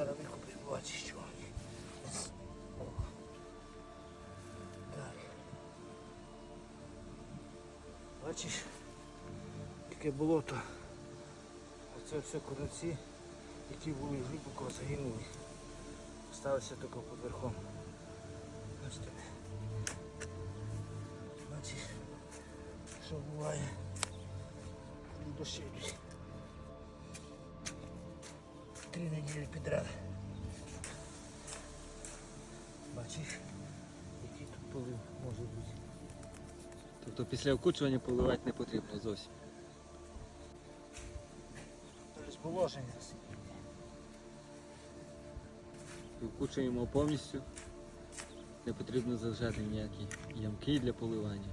Зараз вихоплю, бачиш чого. Так. Бачиш, яке болото. Оце все курці, які були глибоко загинули. Осталося тільки під верхом. Бачите. Бачиш, що буває. Дощі. Підряд. Бачиш, який тут полив може бути. Тобто після окучування поливати не потрібно зовсім. Положення. І Окучуємо повністю. Не потрібно залишати ніякі ямки для поливання.